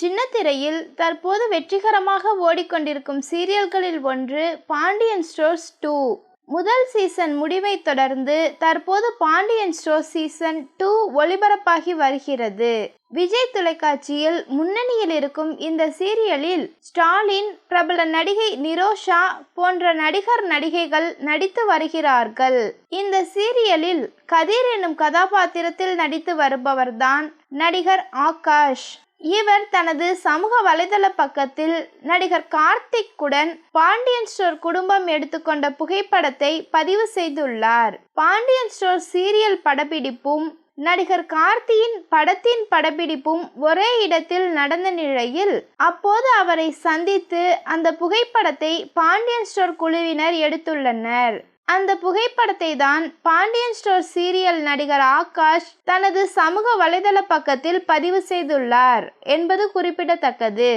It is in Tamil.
சின்னத்திரையில் தற்போது வெற்றிகரமாக ஓடிக்கொண்டிருக்கும் சீரியல்களில் ஒன்று பாண்டியன் ஸ்டோர்ஸ் டூ. முதல் சீசன் முடிவை தொடர்ந்து தற்போது பாண்டியன் ஸ்டோர் சீசன் டூ ஒளிபரப்பாகி வருகிறது. விஜய் தொலைக்காட்சியில் முன்னணியில் இருக்கும் இந்த சீரியலில் ஸ்டாலின் பிரபல நடிகை நிரோஷா போன்ற நடிகர் நடிகைகள் நடித்து வருகிறார்கள். இந்த சீரியலில் கதிர் என்னும் கதாபாத்திரத்தில் நடித்து வருபவர்தான் நடிகர் ஆகாஷ். இவர் தனது சமூக வலைதள பக்கத்தில் நடிகர் கார்த்திக்குடன் பாண்டியன் ஸ்டோர் குடும்பம் எடுத்துக்கொண்ட புகைப்படத்தை பதிவு செய்துள்ளார். பாண்டியன் ஸ்டோர் சீரியல் படப்பிடிப்பும் நடிகர் கார்த்தியின் படத்தின் படப்பிடிப்பும் ஒரே இடத்தில் நடந்த நிலையில் அப்போது அவரை சந்தித்து அந்த புகைப்படத்தை பாண்டியன் ஸ்டோர் குழுவினர் எடுத்துள்ளனர். அந்த புகைப்படத்தை தான் பாண்டியன் ஸ்டோர் சீரியல் நடிகர் ஆகாஷ் தனது சமூக வலைதள பக்கத்தில் பதிவு செய்துள்ளார் என்பது குறிப்பிடத்தக்கது.